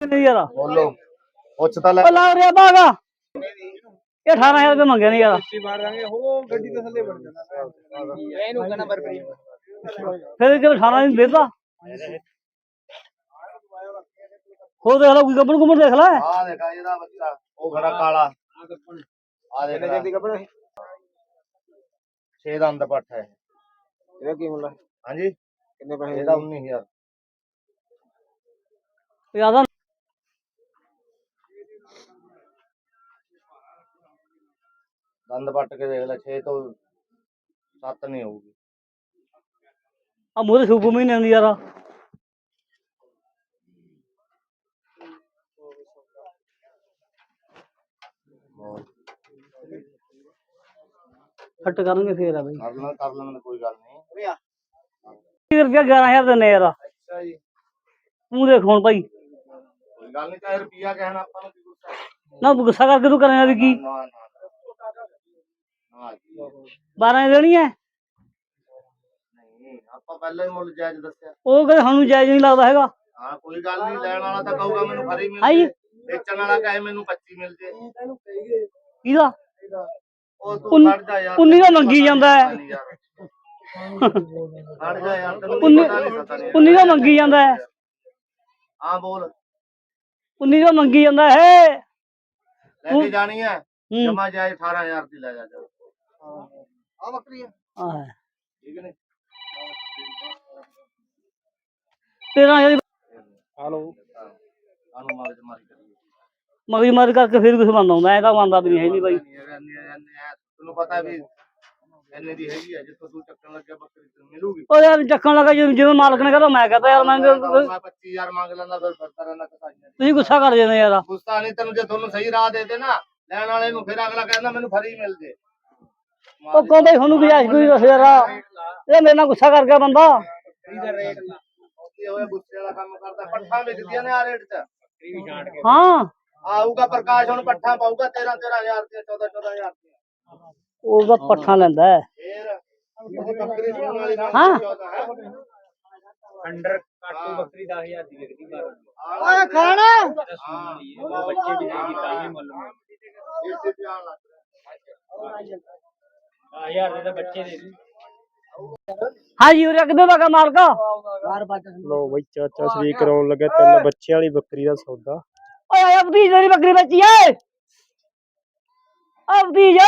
ਨਹੀਂ ਯਾਰ। ਬੋਲੋ। ਪੁੱਛ ਤਾਂ ਲੈ। ਉਹ ਲੱਗ ਰਿਹਾ ਬਾਗਾ ਇਹ 18000 ਰੁਪਏ ਮੰਗਿਆ ਨਹੀਂ ਯਾਰ। ਮਾਰ ਦਾਂਗੇ ਉਹ ਗੱਡੀ ਦੇ ਥੱਲੇ ਵੜ ਜਾਣਾ। ਇਹਨੂੰ ਕਹਣਾ ਬਰਬਰੀ ਫਿਰ ਜੇ 18 ਨਹੀਂ ਦੇਦਾ ਹੋ ਦੇਖ ਲੈ ਕੋਈ ਗੱਬਣ ਗੁੰਮਣ ਦੇਖ ਲੈ। ਆ ਦੇਖਾ ਇਹਦਾ ਬੱਚਾ ਉਹ ਖੜਾ ਕਾਲਾ। ਆ ਦੇਖ ਲੈ। ਦੀ ਕੱਪੜਾ ਛੇ ਦਾ ਅੰਦਰ ਪੱਠ ਹੈ। ਇਹਦਾ ਕੀ ਮੁੱਲ ਹਾਂਜੀ? ਕਿੰਨੇ ਪੈਸੇ ਇਹਦਾ 19000 ਜ਼ਿਆਦਾ ਦੰਦ ਪੱਟ ਕੇ ਦੇਖ ਲੈ 6 ਤੋਂ 7 ਨਹੀਂ ਹੋਊਗੀ। ਆ ਮੂਹਰੇ ਸੂਪੂ ਮਹੀਨੇ ਹੁੰਦੀ ਯਾਰ। ਫੱਟ ਕਰਨਗੇ ਫੇਰ ਆ ਬਈ। ਕਰ ਲੈਣ ਕਰ ਲੈਣ ਕੋਈ ਗੱਲ ਨਹੀਂ। 30 ਰੁਪਏ 11000 ਦਿੰਨੇ ਯਾਰ। ਅੱਛਾ ਜੀ। ਤੂੰ ਦੇਖ ਹੁਣ ਭਾਈ। ਕੋਈ ਗੱਲ ਨਹੀਂ ਚਾਹੇ ਰੁਪਿਆ ਕਹਿਣਾ ਆਪਾਂ ਨੂੰ ਕੀ ਗੁੱਸਾ? ਨਾ ਗੁੱਸਾ ਕਰਕੇ ਤੂੰ ਕਰੇਗਾ ਵੀ ਕੀ। ਨਾ ਨਾ। 12 ਦੀ ਦੇਣੀ ਹੈ? ਨਹੀਂ ਆਪਾਂ ਪਹਿਲਾਂ ਹੀ ਮੁੱਲ ਜਾਇਜ਼ ਦੱਸਿਆ। ਉਹ ਕਹਿੰਦੇ ਸਾਨੂੰ ਜਾਇਜ਼ ਨਹੀਂ ਲੱਗਦਾ ਹੈਗਾ। ਹਾਂ ਕੋਈ ਗੱਲ ਨਹੀਂ ਲੈਣ ਵਾਲਾ ਤਾਂ ਕਹੂਗਾ ਮੈਨੂੰ ਖਰੀ ਮਿਲ ਹਾਂਜੀ। ਜੇ ਵੇਚਣ ਵਾਲਾ ਕਹੇ ਮੈਨੂੰ 25 ਮਿਲ ਜੇ ਕਿਹਦਾ? ਉਹ ਤੂੰ ਉਨ- ਖੜ ਜਾ ਯਾਰ ਉਨੀ ਦਾ ਮੰਗੀ ਜਾਂਦਾ ਹੈ। ਖੜ ਜਾ ਯਾਰ ਤੈਨੂੰ ਉਨੀ ਪਤਾ ਨਹੀਂ ਪਤਾ ਨਹੀਂ। ਉਨੀ ਦਾ ਮੰਗੀ ਜਾਂਦਾ ਹੈ। ਹਾਂ ਬੋਲ। ਉਨੀ ਦਾ ਮੰਗੀ ਜਾਂਦਾ ਹੈ। ਲੈ ਕੇ ਜਾਣੀ ਹੈ। ਹੂੰ। ਜਮਾ ਜਾਏ 18000 ਦੀ ਲੈ ਜਾ ਜਾ। ਆ ਬੱਕਰੀ ਆ। ਆਹ ਠੀਕ ਨੇ? 13000 ਦੀ ਹਲੋ। ਆਨੂੰ ਮਾਰ ਦੇ ਮਾਰ ਕਰੀ। ਮਗਜ ਮਾਰ ਕਰਕੇ ਫਿਰ ਕੁਝ ਬੰਦ ਆਉਂਦਾ ਐ ਤਾਂ ਬੰਦਾ ਵੀ ਨਹੀਂ ਹੈ ਨਹੀਂ ਬਾਈ। ਤੈਨੂੰ ਪਤਾ ਵੀ ਇੰਨੇ ਦੀ ਹੈਗੀ ਆ ਜਿੱਥੋਂ ਤੂੰ ਚੱਕਣ ਲੱਗਿਆ ਬੱਕਰੀ ਤੈਨੂੰ ਮਿਲੂਗੀ। ਉਹ ਯਾਰ ਚੱਕਣ ਲੱਗਾ ਜਿਵੇਂ ਜਿਵੇਂ ਮਾਲਕ ਨੇ ਕਹਦਾ ਮੈਂ ਕਹਤਾ ਯਾਰ ਮੈਂ ਮੈਂ 25000 ਮੰਗ ਲੈਂਦਾ ਫਿਰ ਫਿਰਦਾ ਰਹਿਣਾ ਕਸਾਈਆਂ ਤੁਸੀਂ ਗੁੱਸਾ ਕਰ ਜਾਂਦੇ ਯਾਰ। ਗੁੱਸਾ ਨਹੀਂ ਤੈਨੂੰ ਜੇ ਤੁਹਾਨੂੰ ਸਹੀ ਰਾਹ ਦੇ ਦੇ ਨਾ ਲੈਣ ਵਾਲੇ ਨੂੰ ਫਿਰ ਅਗਲਾ ਕਹਿੰਦਾ ਮੈਨੂੰ ਫਰੀ ਮਿਲ ਜੇ। ਉਹ ਕਹਿੰਦੇ ਤੁਹਾਨੂੰ ਗੁਜਾਇਸ਼ ਕੋਈ ਦੱਸ ਯਾਰ ਇਹ ਮੇਰੇ ਨਾਲ ਗੁੱਸਾ ਕਰ ਗਿਆ ਬੰਦਾ। ਇਹਦਾ ਰੇਟ ਇਹ ਹੋਇਆ ਗੁੱਸੇ ਵਾਲਾ ਕੰਮ ਕਰਦਾ ਪੱਠਾ ਵਿਕਦੀਆਂ ਨੇ ਆ ਰੇਟ 'ਚ ਹਾਂ। ਆਊਗਾ ਪ੍ਰਕਾਸ਼ ਹੁਣ ਪੱਠਾ ਪਾਊਗਾ 13 13000 ਤੇ 14 14000 ਤੇ ਉਹਦਾ ਪੱਠਾ ਲੈਂਦਾ ਹੈ। ਫੇਰ? ਉਹ ਬੱਕਰੀ ਸੂਣ ਵਾਲੀ ਗੱਲ ਹਾਂ। 14 ਹੈ। ਅੰਡਰ ਕਾਟੂ ਬੱਕਰੀ 10000 ਦੀ ਵਿਕਦੀ ਬਾਹਰ ਓਏ ਖਾਣਾ। ਬੱਚੇ ਵੀ ਹੈਗੀ ਤਾਂ ਹੀ ਮੁੱਲ ਇਸੇ ਧਿਆਨ ਲੱਗ 10000 ਦੇ ਤਾਂ ਬੱਚੇ ਦੇ ਦੀ ਹਾਂ ਜੀ ਉਰੇ ਕਿਦੋਂ ਦਾ ਮਾਲਕਾ। ਲੋ ਬਈ ਚਾਚਾ ਸ਼ਰੀਕ ਕਰਾਉਣ ਲੱਗਾ ਤਿੰਨ ਬੱਚਿਆਂ ਵਾਲੀ ਬੱਕਰੀ ਦਾ ਸੌਦਾ। ਓਏ ਆਇਆ ਭਤੀਜ ਤੇਰੀ ਬੱਕਰੀ ਬੱਚੀ ਏ ਆ ਭਤੀਜ।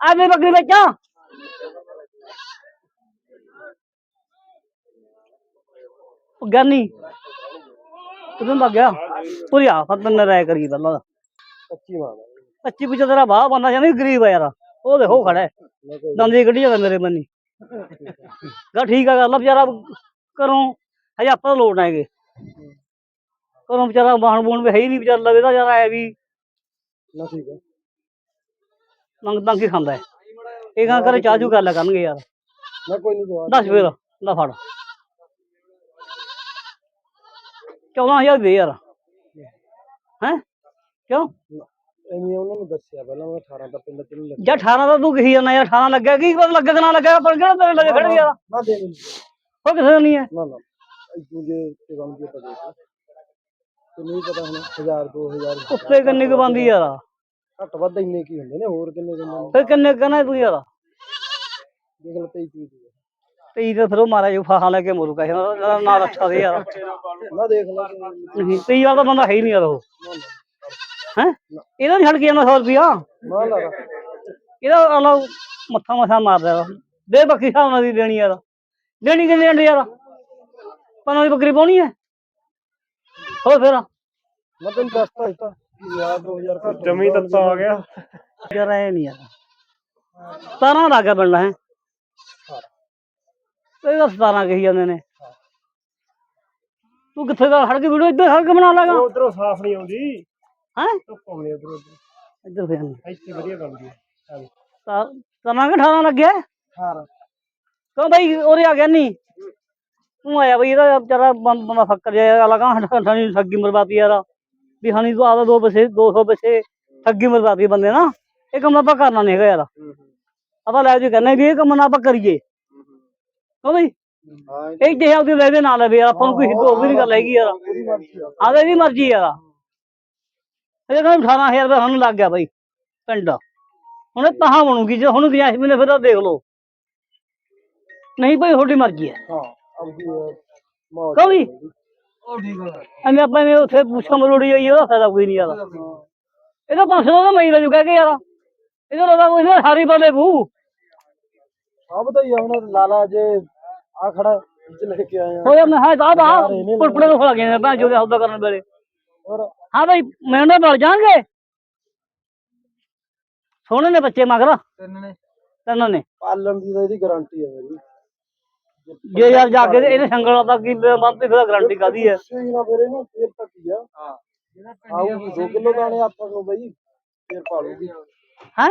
ਆ ਮੇਰੀ ਬੱਕਰੀ ਬੱਚਾ ਉਹ ਗਾਨੀ ਕਿਦੋਂ ਭੱਗ ਗਿਆ? ਪੂਰੀ ਆਫਤ ਨੇ ਰਾਇ ਕਰੀ ਪਹਿਲਾਂ ਕੱਚੀ ਮਾਂ 25 ਪਿੱਛੇ ਤੇਰਾ ਬਾਹ ਬੰਦਾ ਜਾਂਦੀ ਗਰੀਬ ਆ ਯਾਰ। ਉਹ ਦੇਖੋ ਖੜਾ ਹੈ। ਦੰਦੀ ਕੱਢੀ ਜਾਂਦਾ ਮੇਰੇ ਬੰਨੀ ਗਾ ਠੀਕ ਆ ਗੱਲ ਆ ਵਿਚਾਰਾ ਕਰੋ ਹਜੇ ਆਪਾਂ ਤਾਂ ਲੋਟ ਆਏਗੇ। ਕਰੋ ਵਿਚਾਰਾ ਬਾਣ ਬੂਣ ਵੀ ਹੈ ਹੀ ਨਹੀਂ ਵਿਚਾਰਾ ਲਵੇ ਦਾ ਯਾਰ ਆਇਆ ਵੀ ਨਾ ਠੀਕ ਹੈ ਮੰਗ ਤੰਗ ਹੀ ਖਾਂਦਾ ਹੈ। ਇਹ ਗਾ ਕਰੇ ਚਾਜੂ ਲਿਆ ਕਰਨਗੇ ਯਾਰ। ਨਾ ਕੋਈ ਨਹੀਂ ਦਵਾ ਦੱਸ ਫੇਰ ਲੈ ਫੜ। 14000 ਦੇ ਯਾਰ। ਹੈ? ਕਿਉਂ? ਐਵੇਂ ਉਹਨਾਂ ਨੂੰ ਦੱਸਿਆ ਪਹਿਲਾਂ ਮੈਂ 18 ਤਾਂ ਪਿੰਡ ਤੇ ਨਹੀਂ ਲੱਗਾ ਜਾਂ 18 ਦਾ ਤੂੰ ਕਹੀ ਜਾਂਦਾ ਯਾਰ 18 ਲੱਗਿਆ ਕੀ ਪਤਾ ਲੱਗਾ ਕਿ ਨਾ ਲੱਗਾ ਪਰ ਕਿਹੜਾ ਤੇਰੇ ਲੱਗੇ ਖੜੇ ਯਾਰ ਨਾ ਦੇ ਦੇ ਉਹ ਕਿਸੇ ਦਾ ਨਹੀਂ ਹੈ ਨਾ ਨਾ ਇਦੋਂ ਜੇ ਤੇ ਬਣ ਗਿਆ ਤਾਂ ਦੇਖ ਲੈ ਤੇ ਨਹੀਂ ਪਤਾ ਹੁਣ 1000 2000 ਉੱਤੇ ਕਿੰਨੇ ਕੁ ਬੰਦੀ ਯਾਰ ਘੱਟ ਵੱਧ ਇੰਨੇ ਕੀ ਹੁੰਦੇ ਨੇ ਹੋਰ ਕਿੰਨੇ ਦਿੰਦੇ ਨੇ ਫਿਰ ਕਿੰਨੇ ਕਹਣਾ ਤੂੰ ਯਾਰ ਦੇਖ ਲੈ 23 ਚੀਜ਼ ਤੇ ਤਾਂ ਫਿਰ ਉਹ ਮਾਰਾ ਜੋ ਫਾਹਾ ਲੈ ਕੇ ਮਰੂ ਕਹੇ ਨਾ ਰੱਖਾ ਦੇ ਯਾਰ ਨਾ ਦੇਖ ਲੈ ਨਹੀਂ ਤੇਈ ਵਾਲਾ ਤਾਂ ਬੰਦਾ ਹੈ ਹੀ ਨਹੀਂ ਯਾਰ ਉਹ ਹੈ? ਇਹਦਾ ਨਹੀਂ ਛੱਡ ਕੇ ਜਾਂਦਾ 100 ਰੁਪਿਆ ਨਾ ਲਾ ਇਹਦਾ ਅਲਾ ਮੱਥਾ ਮੱਥਾ ਮਾਰਦਾ ਵਾ। ਦੇ ਬੱਕਰੀ ਹਿਸਾਬ ਨਾਲ ਦੀ ਦੇਣੀ ਯਾਰ ਦੇਣੀ ਕਿੰਨੇ ਅੰਡੇ ਯਾਰ? ਪਨਾਂ ਦੀ ਬੱਕਰੀ ਪਾਉਣੀ ਹੈ ਹੋ ਫਿਰ? ਮੈਂ ਤੈਨੂੰ ਦੱਸਤਾ ਦਿੱਤਾ 1000 2000 ਘੱਟ ਜਮੀ ਤੱਤਾ ਆ ਗਿਆ। ਯਾਰ ਐ ਨਹੀਂ ਯਾਰ। 17 ਲੱਗ ਗਿਆ ਬਣਨਾ ਹੈ? ਇਹ ਤਾਂ 17 ਕਹੀ ਜਾਂਦੇ ਨੇ। ਤੂੰ ਕਿੱਥੇ ਦਾ? ਹੜ ਕੇ ਵੀਡੀਓ ਇੱਧਰ ਹੜ ਕੇ ਬਣਾ ਲਾਗਾ। ਉਧਰੋਂ ਸਾਫ਼ ਨਹੀਂ ਆਉਂਦੀ। ਹੈ ਧੁੱਪ ਆਉਂਦੀ ਉਧਰੋਂ ਇੱਧਰ ਫੇਰ ਨਹੀਂ ਇੱਥੇ ਵਧੀਆ ਬਣਦੀ ਹੈ ਚੱਲ ਤਾਂ ਤਰਾਂ ਕਿ 18 ਲੱਗਿਆ 18 ਕਿਉਂ ਬਈ ਉਰੇ ਆ ਗਿਆ ਨਹੀਂ ਤੂੰ ਆਇਆ ਬਈ ਇਹਦਾ ਵਿਚਾਰਾ ਬੰ- ਬੰਦਾ ਫੱਕਰ ਜਾਇਆ ਲਗਾ ਹੱਠਾਂ ਦੀ ਠੱਗੀ ਮਰਵਾਤੀ ਯਾਰ ਵੀ ਹਣੀ ਤੂੰ ਆਦਾ ਦੋ ਪੈਸੇ 200 ਪੈਸੇ ਠੱਗੀ ਮਰਵਾਤੀ ਬੰਦੇ ਨਾ ਇਹ ਕੰਮ ਆਪਾਂ ਕਰਨਾ ਨਹੀਂ ਹੈਗਾ ਯਾਰ ਆਪਾਂ ਲੈ ਜੀ ਕਹਿੰਦੇ ਵੀ ਇਹ ਕੰਮ ਨਾ ਆਪਾਂ ਕਰੀਏ ਕਿਉਂ ਬਈ ਹਾਂ ਇਹ ਜੇ ਆਪਦੀ ਲੈ ਦੇ ਨਾ ਲਵੇ ਯਾਰ ਆਪਾਂ ਨੂੰ ਕੋਈ ਹਿੱਦੋ ਵੀ ਨਹੀਂ ਗੱਲ ਹੈਗੀ ਯਾਰ ਉਹਦੀ ਮਰਜ਼ੀ ਆ ਆਦੇ ਦੀ ਮਰਜ਼ੀ ਯਾਰ ਇਹ ਕਹਿੰਦਾ 18000 ਰੁਪਏ ਸਾਨੂੰ ਲੱਗ ਗਿਆ ਬਾਈ ਪਿੰਡ। ਹੁਣ ਇਹ ਤਾਂ ਬਣੂਗੀ ਜੇ ਹੁਣ ਗਿਆ ਮਹੀਨੇ ਫਿਰ ਤਾਂ ਦੇਖ ਲਓ। ਨਹੀਂ ਭਾਈ ਤੁਹਾਡੀ ਮਰਜ਼ੀ ਹੈ। ਹਾਂ ਆਪਦੀ ਮੌਜ ਕਹੋ ਵੀ ਉਹ ਠੀਕ ਹੈ ਐਵੇਂ ਆਪਾਂ ਐਵੇਂ ਉੱਥੇ ਪੁੱਛਾਂ ਮਰੋੜੀ ਹੋਈ ਉਹਦਾ ਫਾਇਦਾ ਕੋਈ ਨਹੀਂ ਯਾਰ ਇਹਦਾ 500 ਦਾ ਮੈਂ ਲੈ ਕਹਿ ਕੇ ਯਾਰ ਇਹਦਾ ਲੋਦਾ ਕੋਈ ਨਾ ਸਾਰੀ ਬਲੇ ਬੂ। ਸਭ ਦਾ ਹੀ ਹੁਣ ਲਾਲਾ ਜੇ ਆ ਖੜਾ ਚ ਲੈ ਕੇ ਆਏ ਆ ਹੋਇਆ ਮੈਂ ਹਾਂ ਤਾਂ ਤਾਂ ਪੁਰਪੜੇ ਨੂੰ ਗਏ ਨੇ ਭੈਣ ਜੋ ਹੌਦਾ ਕਰਨ ਵੇਲੇ। ਹੋਰ ਹਾਂ ਭਾਈ ਮੈਂ ਨਾ ਬਲ ਜਾਣਗੇ ਸੋਹਣੇ ਨੇ ਬੱਚੇ ਮਗਰ। ਤਿੰਨ ਨੇ। ਤੈਨਾਂ ਨੇ। ਪਾਲਣ ਦੀ ਤਾਂ ਇਹਦੀ ਗਾਰੰਟੀ ਹੈ ਮੇਰੀ। ਜੇ ਯਾਰ ਜਾ ਕੇ ਇਹਨੇ ਸੰਗਲ ਦਾ ਕੀ ਬੰਦ ਫਿਰ ਗਾਰੰਟੀ ਕਾਦੀ ਹੈ? ਸਹੀ ਨਾ ਫਿਰ ਇਹਨੂੰ ਫੇਰ ਤੱਕ ਹੀ ਆ? ਹਾਂ। ਆਊਗੀ 2 ਕਿਲੋ ਦਾਣੇ ਆਪਾਂ ਨੂੰ ਬਈ ਫੇਰ ਪਾਲੂਗੀ। ਹੈ?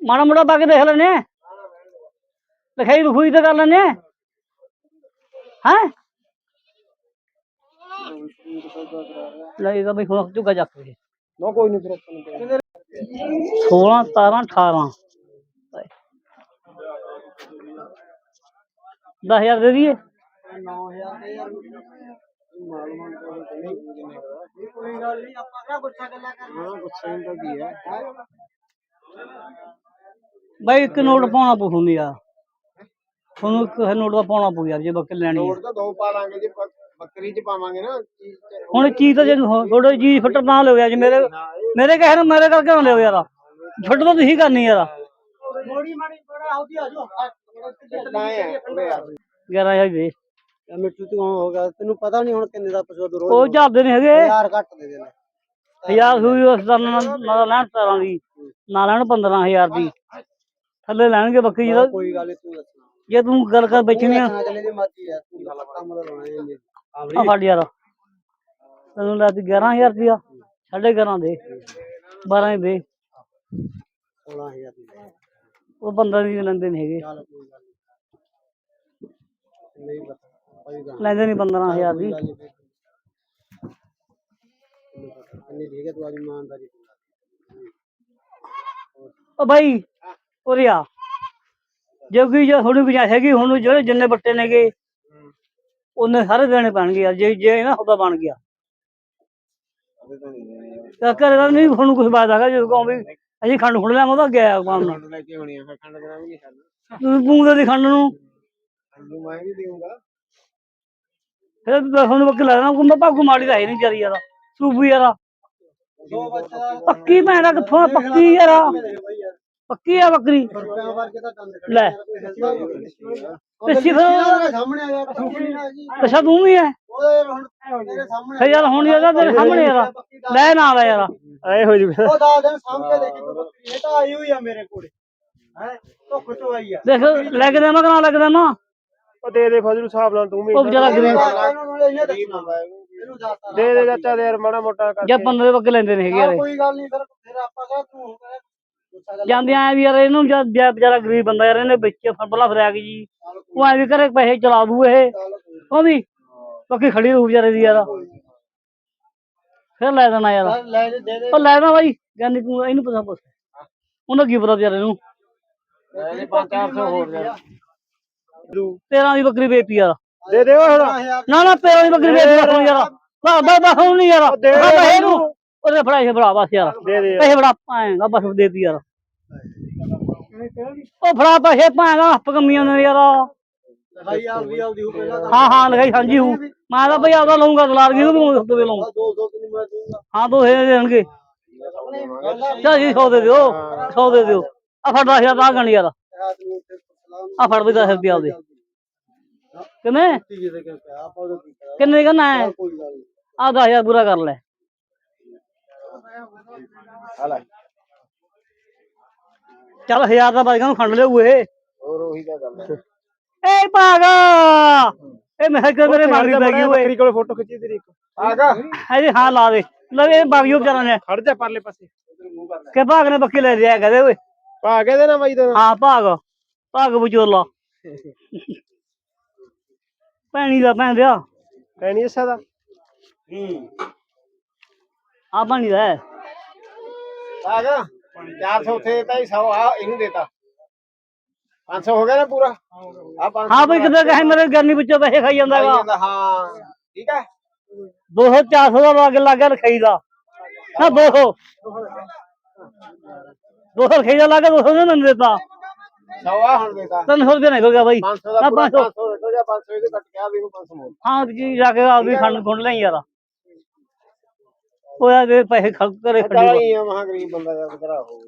ਮਾੜਾ ਮੋੜਾ ਪਾ ਕੇ ਦੇਖ ਲੈਨੇ ਲਿਖਾਈ ਲਖੂਈ ਤੇ ਕਰ ਲੈਨੇ ਹੈ? ਨਹੀਂ ਤਾਂ ਬਈ ਹੁਣ ਚੁੱਕਾ ਚੱਕ ਕੇ। ਨਾ ਕੋਈ ਨਹੀਂ ਫਿਰ ਆਪਾਂ ਨੂੰ ਕੋਈ 16 17 18 ਦਸ ਹਜ਼ਾਰ ਦੇ ਦਈਏ? 9000 ਦੇ ਯਾਰ ਮਾਲ ਮਾਲ ਕੋਈ ਗੱਲ ਨਹੀਂ ਆਪਾਂ ਕਿਹੜਾ ਗੁੱਸਾ ਗੱਲਾਂ ਕਰਨਾ ਹਾਂ ਗੁੱਸੇ ਦਾ ਕੀ ਹੈ ਬਾਈ ਇੱਕ ਨੋਟ ਪਾਉਣਾ ਪਊ ਤੁਹਾਨੂੰ ਯਾਰ। ਤੁਹਾਨੂੰ ਇੱਕ ਨੋਟ ਦਾ ਪਾਉਣਾ ਪਊ ਯਾਰ ਜੇ ਬੱਕਰੀ ਲੈਣੀ ਹੈ ਤਾਂ ਦੋ ਪਾ ਲਾਂਗੇ ਜੀ ਬੱਕਰੀ ਚ ਪਾਵਾਂਗੇ ਨਾ ਚੀਜ਼ ਚ ਹੁਣ ਚੀਜ਼ ਤਾਂ ਜੇ ਥੋੜੇ ਜੀ ਫਟਰ ਨਾ ਲਿਓ ਅੱਜ ਮੇਰੇ ਮੇਰੇ ਕਹੇ ਨਾ ਮੇਰੇ ਕਰਕੇ ਨਾ ਲਿਓ ਯਾਰ। ਛੱਡ ਤਾਂ ਤੁਸੀਂ ਕਰਨੀ ਯਾਰ। ਥੋੜੀ ਮਾੜੀ ਬੜਾ ਆਉਦੀ ਆ ਜੋ ਹੈ ਯਾਰ 11000 ਦੇ ਮਿੱਟੂ ਤੂੰ ਹੋਗਾ ਤੈਨੂੰ ਪਤਾ ਨਹੀਂ ਹੁਣ ਕਿੰਨੇ ਦਾ ਪਸ਼ੂ ਰੋਜ਼ ਉਹ ਚੱਲਦੇ ਨਹੀਂ ਹੈਗੇ। ਯਾਰ ਘੱਟ ਦੇ ਦੇਣਾ। ਹਜ਼ਾਰ ਸੂਈ ਉਸ ਦਾ ਨਾ ਨਾ ਲੈਣ 17 ਦੀ। ਨਾ ਲੈਣ 15000 ਦੀ। ਥੱਲੇ ਲੈਣਗੇ ਬੱਕਰੀ ਜਿਹਦਾ ਕੋਈ ਗੱਲ ਨੀ ਤੂੰ ਦੱਸਣਾ ਜੇ ਤੂੰ ਗੱਲ ਕਰ ਵੇਚਣੀ ਆ। ਆ ਫੜ ਯਾਰ। ਤੈਨੂੰ ਲੈ ਤੀ 11000 ਰੁਪਿਆ ਸਾਢੇ 11 ਦੇ। 12 ਹੀ ਦੇ। 16000 ਦੀ। ਉਹ 15 ਦੀ ਲੈਂਦੇ ਨਹੀਂ ਹੈਗੇ। ਨਹੀਂ ਲੈਂਦੇ ਨਹੀਂ 15000 ਦੀ। ਉਹ ਬਾਈ ਉਰੇ ਆ। ਜੇ ਜੇ ਥੋੜੀ ਗੁੰਜਾਇਸ਼ ਹੈਗੀ ਹੁਣ ਜਿਹੜੇ ਜਿੰਨੇ ਬੱਟੇ ਨੇਗੇ ਉਹਨੇ ਸਾਰੇ ਦੇਣੇ ਪੈਣਗੇ ਯਾਰ ਜੇ ਜੇ ਨਾ ਉਹਦਾ ਬਣ ਗਿਆ। ਤਾਂ ਘਰੇ ਦਾ ਨਹੀਂ ਤੁਹਾਨੂੰ ਕੁਝ ਬਾਤ ਹੈਗਾ ਜੇ ਕਹੋ ਵੀ ਅਸੀਂ ਖੰਡ ਖੁੰਡ ਲਿਆਵਾਂ ਉਹਦਾ ਗਿਆ ਕੰਮ ਨਾਲ। ਲੈ ਕੇ ਆਉਣੀ ਆ ਫਿਰ ਖੰਡ ਖਾਣਾ ਤੂੰ ਪੂੰਗਦੇ ਦੀ ਖੰਡ ਨੂੰ। ਖੰਡੂ ਮੈਂ ਵੀ ਦੇਊਂਗਾ। ਫਿਰ ਤੁਹਾਨੂੰ ਬੱਕੀ ਲੈਣਾ ਕੁੰਦਾ ਭਾਗੂ ਮਾੜੀ ਦਾ ਹੈ ਨਹੀਂ ਜਰੀ ਯਾਰ ਸੂਫੀ ਯਾਰ। ਦੋ ਬੱਚਾ ਪੱਕੀ ਭੈਣਾ ਕਿੱਥੋਂ? ਪੱਕੀ ਯਾਰ। ਪੱਕੀ ਆ ਬੱਕਰੀ? ਤਾਂ ਲੈ। ਪਿੱਛੇ ਫਿਰ ਸਾਹਮਣੇ ਆ ਗਿਆ ਸੁਪਰੀ ਨਾ ਜੀ। ਅੱਛਾ ਤੂੰ ਵੀ ਹੈ ਉਹਦੇ ਹੁਣ ਤੇਰੇ ਸਾਹਮਣੇ ਫਿਰ ਯਾਰ ਹੁਣ ਯਾਰ ਤੇਰੇ ਸਾਹਮਣੇ ਯਾਰ ਲੈ ਨਾ ਲੈ ਯਾਰ। ਐ ਹੋ ਜੂਗਾ ਉਹ ਦਾ ਦਿਨ ਸਾਹਮਣੇ ਦੇਖੀ ਤੂੰ ਬੱਕਰੀ ਇਹ ਤਾਂ ਆਈ ਹੋਈ ਆ ਮੇਰੇ ਕੋਲੇ। ਹੈ ਧੁੱਖ ਚੋਂ ਆਈ ਆ। ਦੇਖ ਲੈ ਕੇ ਦੇਵਾਂ ਕਰਾਂ ਲੈ ਕੇ ਦੇਵਾਂ? ਉਹ ਦੇ ਦੇ ਫਜ਼ਲੂ ਹਿਸਾਬ ਨਾਲ ਤੂੰ ਵੀ ਉਹ ਵਿਚਾਰਾ ਗਰੀਬ। ਦੇ ਦੇ ਚਾਚਾ ਦੇ ਯਾਰ ਮਾੜਾ ਮੋਟਾ ਕਰ ਜਾਂ ਬੰਦੇ ਬੱਕੇ ਲੈਂਦੇ ਨੇ ਹੈਗੇ ਹਾਂ, ਯਾਰ। ਕੋਈ ਗੱਲ ਨਹੀਂ ਫਿਰ ਫਿਰ ਆਪਾਂ ਕਹਾਂ ਤੂੰ ਹੋ ਗਿਆ ਗੁੱਸਾ ਗੱਲ ਜਾਂਦੇ ਆ ਵੀ ਯਾਰ ਇਹਨੂੰ ਜਦ ਵਿਚਾਰਾ ਗਰੀਬ ਬੰਦਾ ਯਾਰ ਇਹਨੇ ਵਿੱਚ ਫਰਬਲਾ ਫਰਿਆ ਕੇ ਜੀ। ਉਹ ਐ ਵੀ ਕਰੇ ਪੈਸੇ ਚਲਾ ਦੂ ਇਹ। ਉਹ ਵੀ ਬਾਕੀ ਖੜੀ ਰਹੂ ਵਿਚਾਰੇ ਦੀ ਯਾਰ। ਫਿਰ ਲੈ ਦੇਣਾ ਯਾਰ। ਲੈ ਦੇ ਦੇ ਦੇ। ਉਹ ਲੈ ਦੇਣਾ ਬਾਈ ਕਹਿੰਦੀ ਤੂੰ ਇਹਨੂੰ ਪਤਾ ਪੁੱਛ। ਉਹਨੂੰ ਕੀ ਪਤਾ ਵਿਚਾਰੇ ਨੂੰ। ਇਹਦੇ 5-400 ਹੋਰ ਜਾ। 13 ਦੀ ਬੱਕਰੀ ਵੇਚੀ ਯਾਰ। ਦੇ ਦੇ ਹੁਣ ਨਾ ਨਾ 13 ਦੀ ਬੱਕਰੀ ਵੇਚ ਰੱਖੋ ਯਾਰ। ਬਾ ਬਾ ਬਾ ਹੁਣ ਨਹੀਂ ਯਾਰ। ਦੇ ਦੇ ਪੈਸੇ ਨੂੰ। ਉਹਦੇ ਫੜਾਈ ਸੇ ਫੜਾ ਬਸ ਯਾਰ। ਦੇ ਦੇ। ਪੈਸੇ ਫੜਾ ਪਾਏਗਾ ਬਸ ਦੇ ਦੀ ਯਾਰ। ਉਹ ਫੜਾ ਪੈਸੇ ਪਾਏਗਾ ਪਕਮੀਆਂ ਨੇ ਯਾਰ। ਲਿਖਾਈ ਆਪਦੀ ਆਪਦੀ ਹੋ ਪਹਿਲਾਂ ਹਾਂ ਹਾਂ ਲਗਾਈ ਸਾਂਝੀ ਹੂੰ ਮੈਂ ਤਾਂ ਭਈ ਆਪਦਾ ਲਊਂਗਾ ਦਲਾਲ ਕੀ ਨੂੰ ਹੱਥ ਤੇ ਲਊਂ 200 ਤੇ ਨਹੀਂ ਮੈਂ ਦੂੰਗਾ ਹਾਂ ਦੋ ਹਜ਼ਾਰ ਦੇਣਗੇ। ਚੱਲ ਜੀ 100 ਦੇ ਦਿਓ 100 ਦੇ ਦਿਓ। ਆ ਫੜ 10000 ਆ ਗਣ ਯਾਰ। ਆ ਫੜ ਵੀ 10 ਰੁਪਏ ਆਪਦੇ। ਕਿਵੇਂ ਕੀ ਦੇ ਕੇ ਆਪਾਂ ਉਹਦਾ ਕੀ ਕਰਾਂ ਕਿੰਨੇ ਕਰਨਾ ਹੈ ਆ 10000 ਪੂਰਾ ਕਰ ਲੈ। ਚੱਲ 1000 ਦਾ ਬਾਈਕਾਂ ਨੂੰ ਖੰਡ ਲਿਆਊ ਇਹ। ਹੋਰ ਉਹੀ ਤਾਂ ਗੱਲ ਹੈ। ਏ ਭਾਗਾ! ਇਹ ਮੈਂ ਕਿ ਮੇਰੇ ਮਾਰੀ ਪੈ ਗਈ ਓਏ। ਬੱਕਰੀ ਕੋਲੇ ਫੋਟੋ ਖਿੱਚੀ ਤੇਰੀ ਇੱਕ। ਆਗਾ ਇਹਦੇ ਹਾਂ ਲਾ ਦੇ। ਲੈ ਇਹ ਬਾਗਿਓ ਵਿਚਾਰਾ ਨੇ। ਖੜ ਜਾ ਪਰਲੇ ਪਾਸੇ। ਕਿ ਭਾਗ ਨੇ ਬੱਕੀ ਲੈ ਲਿਆ ਕਹਦੇ ਓਏ। ਪਾ ਕੇ ਦੇ ਨਾ ਬਾਈ ਤੈਨੂੰ ਹਾਂ ਭਾਗ। ਭਾਗ ਵਿਚੋਲਾ। ਭੈਣੀ ਦਾ ਭੈਣ ਦਿਆ ਕਹਿਣੀ ਇਸਾ ਦਾ। ਆ ਭੈਣੀ ਦਾ ਹੈ। ਆਗਾ 400 ਉੱਥੇ ਦੇਤਾ ਹੀ 100 ਆ ਇਹਨੂੰ ਦੇਤਾ। 500 ਹੋ ਗਿਆ ਨਾ ਪੂਰਾ? ਆ 500 ਹਾਂ ਬਈ ਕਿਤੇ ਕਹੇ ਮੇਰੇ ਗਰਨੀ ਵਿੱਚੋਂ ਪੈਸੇ ਖਾਈ ਜਾਂਦਾ ਹੈਗਾ ਹਾਂ। ਠੀਕ ਹੈ? 200 400 ਦਾ ਲੱਗ ਦਾ ਨਾ 200 200 ਲਿਖਾਈ ਦਾ ਲੱਗ ਗਿਆ 200 ਨੇ ਮੈਨੂੰ ਦਿੱਤਾ। ਸਵਾ ਹੁਣ ਦੇਤਾ। 300 ਰੁਪਏ ਨਿਕਲ ਗਿਆ ਬਾਈ। 500 ਦਾ ਨਾ ਪੂਰਾ 500 500 ਰੇਟੋ ਜਾਂ 500 ਇਹਦੇ ਕੱਟ ਕੇ ਆ ਵੀ 500 ਮੋੜ। ਹਾਂ ਜੀ ਜਾ ਕੇ ਆ ਵੀ ਖੰਡ ਖੁੰਡ ਲਈ ਯਾਰ। ਉਹ ਯਾਰ ਇਹ ਪੈਸੇ ਖੜ ਕਰੇ ਖੜੀ ਤਾਂ ਹੀ ਆ ਮਹਾ ਗਰੀਬ ਬੰਦਾ ਜਾਂ ਬਕਰਾ ਹੋ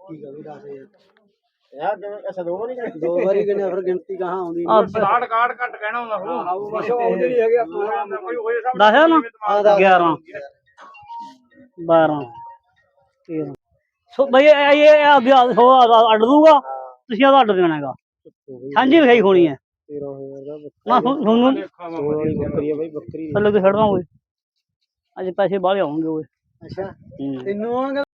ਠੀਕ ਆ ਵੀ 10000 ਯਾਰ ਕਿਵੇਂ ਅੱਛਾ ਦੋ ਵਾਰੀ ਗਏ ਦੋ ਵਾਰੀ ਕਿਨੇ ਫਿਰ ਗਿਣਤੀ ਕਹਾਂ ਆਉਂਦੀ ਆ ਕਾਰਡ ਕਾਰਡ ਘੱਟ ਕਹਿਣਾ ਹੁੰਦਾ ਉਹ ਬਸ ਆਉਂਦੀ ਨਹੀਂ ਹੈਗੀ ਆਪਾਂ ਕੋਈ ਹੋਏ ਸਭ ਦਸ ਹੈ ਨਾ ਹਾਂ ਦਸ। 11 12 13 ਸੋ ਬਈ ਇਹ ਇਹ ਆ ਵੀ ਹੋ ਅੱਡ ਦੂਗਾ ਤੁਸੀਂ ਆਦਾ ਅੱਡ ਦੇਣਾ ਹੈਗਾ ਸਾਂਝੀ ਲਿਖਾਈ ਹੋਣੀ ਹੈ। 13000 ਦਾ ਨਾ ਹੁਣ- ਹੁਣ ਬੱਕਰੀ ਆ ਬਈ ਬੱਕਰੀ ਥੱਲੇ ਤੇ ਛੱਡਦਾ ਓਏ ਅੱਜ ਪੈਸੇ ਬਾਹਲੇ ਆਉਣਗੇ ਓਏ। ਅੱਛਾ। ਹੂੰ। ਤੈਨੂੰ ਆਉਣਗੇ